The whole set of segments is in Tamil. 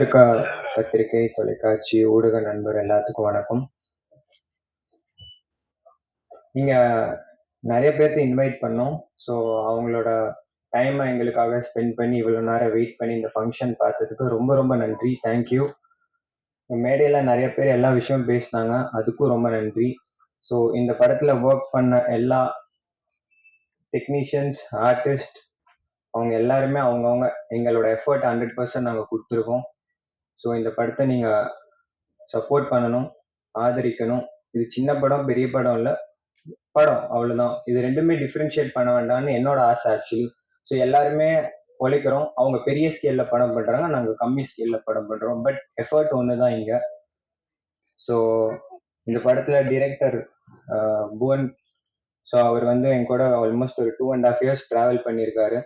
பத்திரிகா பத்திரிகை, தொலைக்காட்சி, ஊடக நண்பர் எல்லாத்துக்கும் வணக்கம். நீங்க நிறைய பேர்த்த இன்வைட் பண்ணோம். ஸோ அவங்களோட டைமை எங்களுக்காக ஸ்பெண்ட் பண்ணி இவ்வளோ நேரம் வெயிட் பண்ணி இந்த ஃபங்க்ஷன் பார்த்ததுக்கு ரொம்ப ரொம்ப நன்றி. Thank you. நிறைய பேர் எல்லா விஷயமும் பேசினாங்க. அதுக்கும் ரொம்ப நன்றி. ஸோ இந்த படத்தில் ஒர்க் பண்ண எல்லா டெக்னீஷியன்ஸ், ஆர்டிஸ்ட் அவங்க எல்லாருமே அவங்கவுங்க எங்களோட எஃபோர்ட் ஹண்ட்ரட் பர்சன்ட் நாங்கள் கொடுத்துருக்கோம் ஸோ இந்த படத்தை நீங்கள் சப்போர்ட் பண்ணணும், ஆதரிக்கணும். இது சின்ன படம், பெரிய படம் இல்லை படம் அவ்வளோதான். இது ரெண்டுமே டிஃப்ரென்ஷியேட் பண்ண வேண்டாம்னு என்னோட ஆசை ஆக்சுவலி. ஸோ எல்லாருமே உழைக்கிறோம். அவங்க பெரிய ஸ்கேல்ல படம் பண்ணுறாங்க நாங்கள் கம்மி ஸ்கேல்ல படம் பண்ணுறோம் பட் எஃபோர்ட் ஒன்று தான் இங்கே ஸோ இந்த படத்தில் டிரெக்டர் புவன் ஸோ அவர் வந்து என் கூட ஆல்மோஸ்ட் ஒரு 2 1/2 இயர்ஸ் ட்ராவல் பண்ணியிருக்காரு.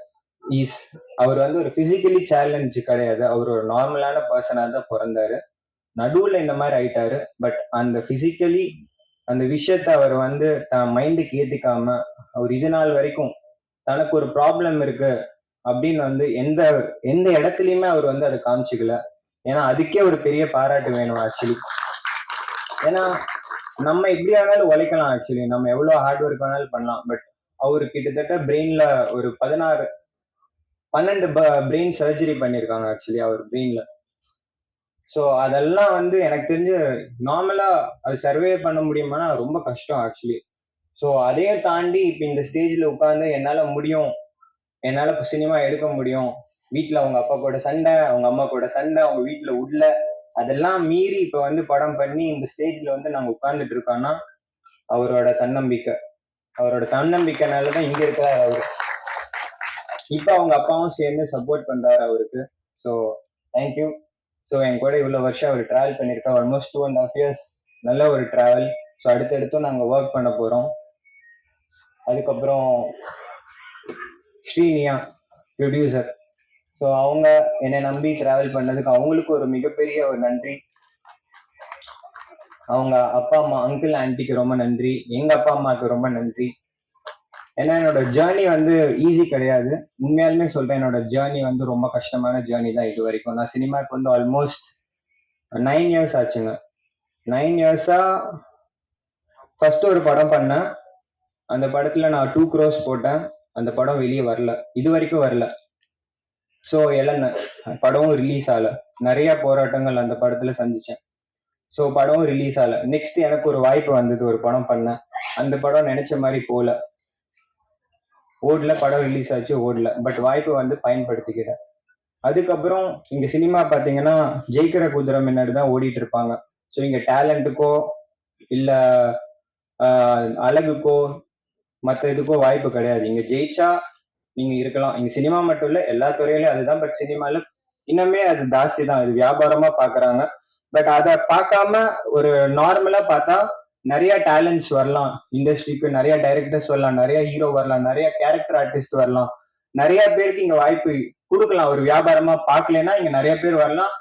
இஸ் அவர் வந்து ஒரு பிசிக்கலி சேலஞ்சு கிடையாது. அவர் ஒரு நார்மலான பர்சனாக தான் பிறந்தாரு நடுவில் இந்த மாதிரி ஆயிட்டாரு. பட் அந்த ஃபிசிக்கலி அந்த விஷயத்த அவர் வந்து தன் மைண்டுக்கு ஏற்றிக்காம அவர் இது நாள் வரைக்கும் தனக்கு ஒரு ப்ராப்ளம் இருக்கு அப்படின்னு வந்து எந்த எந்த இடத்துலையுமே அவர் வந்து அதை காமிச்சிக்கல ஏன்னா அதுக்கே ஒரு பெரிய பாராட்டு வேணும் ஆக்சுவலி. ஏன்னா நம்ம எப்படி ஆனாலும் உழைக்கலாம் ஆக்சுவலி. நம்ம எவ்வளோ ஹார்ட் ஒர்க் வேணாலும் பண்ணலாம். பட் அவர் கிட்டத்தட்ட பிரெயின்ல ஒரு 16 12 ப பிரெயின் சர்ஜரி பண்ணியிருக்காங்க ஆக்சுவலி அவர் பிரெயின்ல. ஸோ அதெல்லாம் வந்து எனக்கு தெரிஞ்சு நார்மலாக அது சர்வே பண்ண முடியுமானா ரொம்ப கஷ்டம் ஆக்சுவலி. ஸோ அதையும் தாண்டி இப்போ இந்த ஸ்டேஜில் உட்காந்து என்னால் முடியும். என்னால் இப்போ சினிமா எடுக்க முடியும். வீட்டில் அவங்க அப்பா கூட சண்டை, அவங்க அம்மா கூட சண்டை, அவங்க வீட்டில் உள்ள அதெல்லாம் மீறி இப்போ வந்து படம் பண்ணி இந்த ஸ்டேஜில் வந்து நாங்கள் உட்காந்துட்டு இருக்கோம்னா, அவரோட தன்னம்பிக்கை. அவரோட தன்னம்பிக்கைனால தான் இங்கே இருக்கிறாரு அவர் இப்ப அவங்க அப்பாவும் சேர்ந்து சப்போர்ட் பண்றாரு அவருக்கு. So thank you. ஸோ என் கூட இவ்வளோ வருஷம் அவர் டிராவல் பண்ணியிருக்கார். ஆல்மோஸ்ட் 2 1/2 இயர்ஸ் நல்ல ஒரு டிராவல். ஸோ அடுத்தடுத்தும் நாங்க ஒர்க் பண்ண போறோம். அதுக்கப்புறம் ஸ்ரீனியா ப்ரொடியூசர் ஸோ அவங்க என்னை நம்பி டிராவல் பண்ணதுக்கு அவங்களுக்கு ஒரு மிகப்பெரிய ஒரு நன்றி. அவங்க அப்பா, அம்மா, அங்கிள், ஆன்ட்டிக்கு ரொம்ப நன்றி. எங்க அப்பா, அம்மாவுக்கு ரொம்ப நன்றி. ஏன்னா என்னோட ஜேர்னி வந்து ஈஸி கிடையாது. உண்மையாலுமே சொல்றேன் என்னோட ஜேர்னி வந்து ரொம்ப கஷ்டமான ஜேர்னி தான் இது வரைக்கும் நான் சினிமாவுக்கு வந்து ஆல்மோஸ்ட் நைன் இயர்ஸ் ஆச்சுங்க. நைன் இயர்ஸா ஃபர்ஸ்ட் ஒரு படம் பண்ணேன். அந்த படத்துல நான் டூ க்ரோஸ் போட்டேன். அந்த படம் வெளியே வரல. இது வரைக்கும் வரல. ஸோ இழந்தேன். படமும் ரிலீஸ் ஆகல. நிறைய போராட்டங்கள் அந்த படத்துல சந்திச்சேன். ஸோ படமும் ரிலீஸ் ஆகல. நெக்ஸ்ட் எனக்கு ஒரு வாய்ப்பு வந்தது. ஒரு படம் பண்ணேன். அந்த படம் நினைச்ச மாதிரி போல. ஓடல. படம் ரிலீஸ் ஆச்சு ஓடல. பட் வாய்ப்பு வந்து பயன்படுத்திக்கிட்டேன். அதுக்கப்புறம் இங்க சினிமா பார்த்தீங்கன்னா, ஜெயிக்கிற குதிரை முன்னாடி தான் ஓடிட்டு இருப்பாங்க. ஸோ இங்க டேலண்ட்டுக்கோ, இல்ல அழகுக்கோ, மற்ற இதுக்கோ வாய்ப்பு கிடையாது. இங்க ஜெயிச்சா நீங்க இருக்கலாம். இங்க சினிமா மட்டும் இல்ல, எல்லா துறையிலும் அதுதான். பட் சினிமால இன்னுமே அது ஜாஸ்தி தான். இது வியாபாரமா பார்க்குறாங்க. பட் அதை பார்க்காம ஒரு நார்மலா பார்த்தா நிறைய டேலண்ட்ஸ் வரலாம். இண்டஸ்ட்ரிக்கு நிறைய டைரக்டர்ஸ் வரலாம். நிறைய ஹீரோ வரலாம். நிறைய கேரக்டர் ஆர்டிஸ்ட் வரலாம். நிறைய பேருக்கு இங்க வாய்ப்பு கொடுக்கலாம் ஒரு வியாபாரமா பார்க்கலைன்னா இங்க நிறைய பேர் வரலாம்.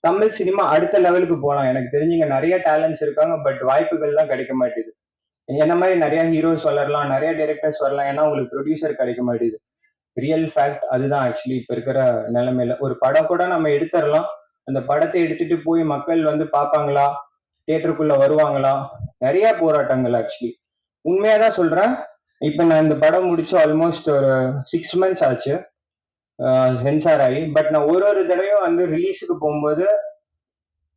தமிழ் சினிமா அடுத்த லெவலுக்கு போகலாம் எனக்கு தெரிஞ்சு இங்க டேலண்ட்ஸ் இருக்காங்க. பட் வாய்ப்புகள் தான் கிடைக்க மாட்டேது. என்ன மாதிரி நிறைய ஹீரோஸ் வளரலாம். நிறைய டைரக்டர்ஸ் வரலாம். ஏன்னா உங்களுக்கு ப்ரொடியூசர் கிடைக்க மாட்டேது. ரியல் ஃபேக்ட் அதுதான் ஆக்சுவலி இப்ப இருக்கிற நிலைமையில. ஒரு படம் கூட நம்ம எடுத்துடலாம் அந்த படத்தை எடுத்துட்டு போய் மக்கள் வந்து பார்ப்பாங்களா? தியேட்டருக்குள்ள வருவாங்களா? நிறைய போராட்டங்கள் ஆக்சுவலி. உண்மையா தான் சொல்றேன். இப்ப நான் இந்த படம் முடிச்சு ஆல்மோஸ்ட் ஒரு சிக்ஸ் மந்த்ஸ் ஆச்சு. சென்சார் ஆகி. பட் நான் ஒரு ஒரு தடவையும் வந்து ரிலீஸுக்கு போகும்போது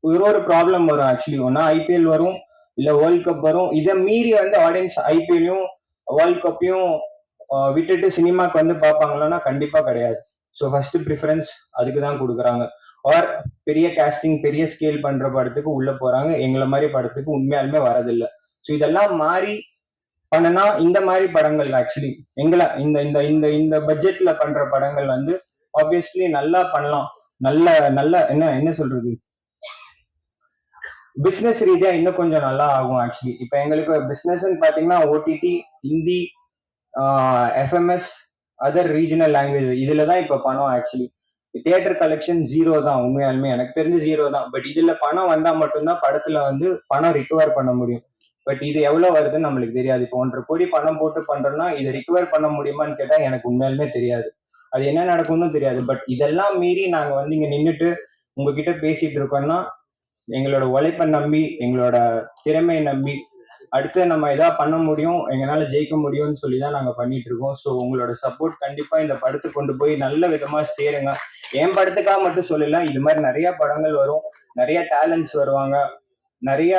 ஒரு ஒரு ப்ராப்ளம் வரும் ஆக்சுவலி. ஒன்னா ஐபிஎல் வரும். இல்ல வேர்ல்ட் கப் வரும். இதை மீறி வந்து ஆடியன்ஸ் ஐபிஎல்லையும், வேர்ல்ட் கப்பையும் விட்டுட்டு சினிமாக்கு வந்து பார்ப்பாங்களான்னா கண்டிப்பா கிடையாது. ஸோ ஃபர்ஸ்ட் ப்ரிஃபரன்ஸ் அதுக்கு தான் கொடுக்குறாங்க ஆர் பெரிய காஸ்டிங், பெரிய ஸ்கேல் பண்ற படத்துக்கு உள்ள போறாங்க. எங்களை மாதிரி படத்துக்கு உண்மையாலுமே வரதில்ல. ஸோ இதெல்லாம் மாறி பண்ணுனா இந்த மாதிரி படங்கள் ஆக்சுவலி எங்களை இந்த இந்த இந்த இந்த பட்ஜெட்ல பண்ற படங்கள் வந்து ஆப்வியஸ்லி நல்லா பண்ணலாம். நல்ல நல்ல என்ன என்ன சொல்றது? பிசினஸ் ரீதியா இன்னும் கொஞ்சம் நல்லா ஆகும் ஆக்சுவலி. இப்ப எங்களுக்கு பிசினஸ்ன்னு பார்த்தீங்கன்னா, OTT, Hindi, FMs, other regional language இதுல தான் இப்ப பணம் ஆக்சுவலி. தியேட்டர் கலெக்ஷன் ஜீரோ தான் உண்மையாலுமே. எனக்கு தெரிஞ்சு ஜீரோ தான். பட் இதுல பணம் வந்தா மட்டும்தான் படத்துல வந்து பணம் ரிகவர் பண்ண முடியும். பட் இது எவ்வளோ வருதுன்னு நம்மளுக்கு தெரியாது. இப்போ 1 1/2 கோடி பணம் போட்டு பண்றோம்னா, இதை ரிகவர் பண்ண முடியுமான்னு கேட்டா எனக்கு உண்மையாலுமே தெரியாது. அது என்ன நடக்கும்னு தெரியாது. பட் இதெல்லாம் மீறி நாங்க வந்து இங்க நின்றுட்டு உங்ககிட்ட பேசிட்டு இருக்கோம்னா எங்களோட உழைப்பை நம்பி எங்களோட திறமையை நம்பி அடுத்து நம்ம எதா பண்ண முடியும் எங்களால ஜெயிக்க முடியும்னு சொல்லி தான் நாங்கள் பண்ணிட்டு இருக்கோம் ஸோ உங்களோட சப்போர்ட் கண்டிப்பாக இந்த படத்துக்கு கொண்டு போய் நல்ல விதமாக சேருங்க. என் படத்துக்காக மட்டும் சொல்லலாம் இது மாதிரி நிறைய படங்கள் வரும். நிறைய டேலண்ட்ஸ் வருவாங்க. நிறைய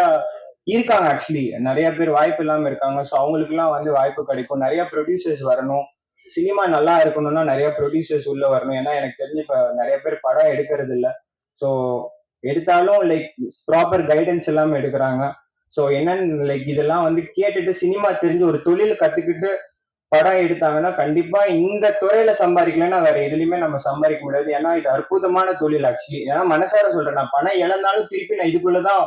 இருக்காங்க ஆக்சுவலி நிறைய பேர் வாய்ப்பு இல்லாமல் இருக்காங்க. ஸோ அவங்களுக்குலாம் வந்து வாய்ப்பு கிடைக்கும். நிறைய ப்ரொடியூசர்ஸ் வரணும். சினிமா நல்லா இருக்கணும்னா நிறைய ப்ரொடியூசர்ஸ் உள்ள வரணும். ஏன்னா எனக்கு தெரிஞ்சு இப்போ நிறைய பேர் படம் எடுக்கிறது இல்லை ஸோ எடுத்தாலும் லைக் ப்ராப்பர் கைடன்ஸ் இல்லாமல் எடுக்கிறாங்க. ஸோ என்னன்னு லைக் இதெல்லாம் வந்து கேட்டுட்டு சினிமா தெரிஞ்சு ஒரு தொழில் கத்துக்கிட்டு படம் எடுத்தாங்கன்னா கண்டிப்பா இந்த துறையில சம்பாதிக்கலன்னா வேற எதுலயுமே நம்ம சம்பாதிக்க முடியாது. ஏன்னா இது அற்புதமான தொழில் ஆக்சுவலி ஏன்னா மனசார சொல்றேன் நான். பணம் இழந்தாலும் திருப்பி நான் இதுக்குள்ளதான்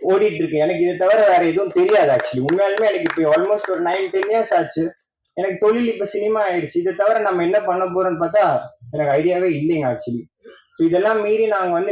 ஓடிட்டு இருக்கேன் எனக்கு இதை தவிர வேற எதுவும் தெரியாது ஆக்சுவலி உண்மையாலுமே எனக்கு இப்போ ஆல்மோஸ்ட் ஒரு நைன் டென் இயர்ஸ் ஆச்சு. எனக்கு தொழில் இப்ப சினிமா ஆயிடுச்சு. இதை தவிர நம்ம என்ன பண்ண போறோம்னு பார்த்தா எனக்கு ஐடியாவே இல்லைங்க ஆக்சுவலி ஸோ இதெல்லாம் மீறி நாங்க வந்து